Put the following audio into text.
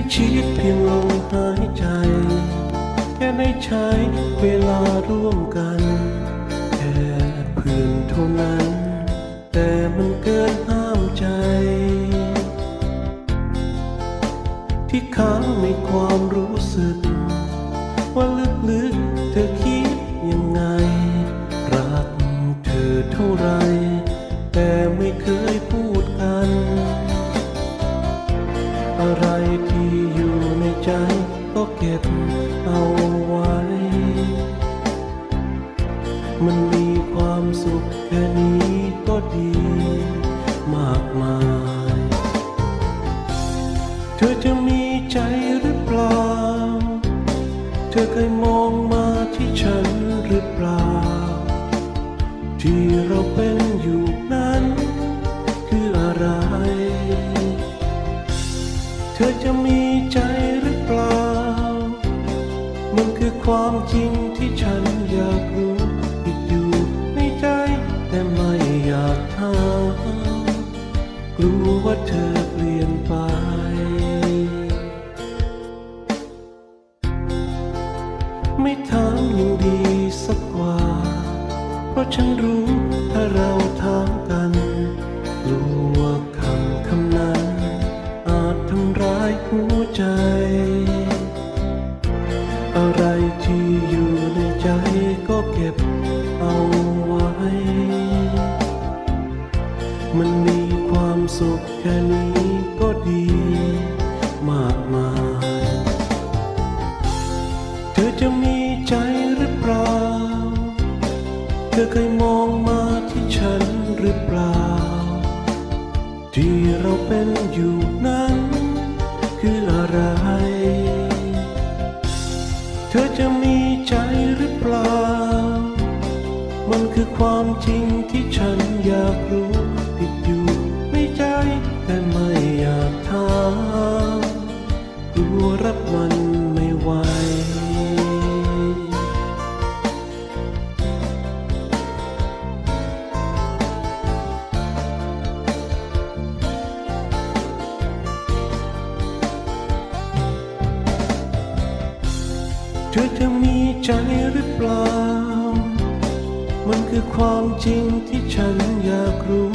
ได้ชีวิตเพียงลมหายใจ แค่ได้ใช้เวลาร่วมกัน แค่เพื่อนเท่านั้น แต่มันเกินห้ามใจ ที่ค้างในความรู้สึก ว่าลึกๆเธอคิดยังไง รักเธอเท่าไร แต่ไม่เคยพูดกัน อะไรที่ ก็เก็บเอาไว้ มันมีความสุขแค่นี้ก็ดีมากมาย เธอจะมีใจหรือเปล่า เธอเคยมองมาที่ฉันหรือเปล่า ที่เราเป็นอยู่นั้นคืออะไร เธอจะมีใจหรือเปล่า มันคือความจริงที่ฉันอยากรู้ติดอยู่ในใจแต่ไม่อยากถามกลัวว่าเธอเปลี่ยนไปไม่ถามยังดีสักกว่า เพราะฉันรู้ถ้าเราถามกัน สุขแค่นี้ก็ดีมากมาย เธอจะมีใจหรือเปล่า เธอเคยมองมาที่ฉันหรือเปล่า ที่เราเป็นอยู่นั้น คืออะไร เธอจะมีใจหรือเปล่า มันคือความจริงที่ฉันอยากรู้ เธอจะมีใจหรือเปล่า มันคือความจริงที่ฉันอยากรู้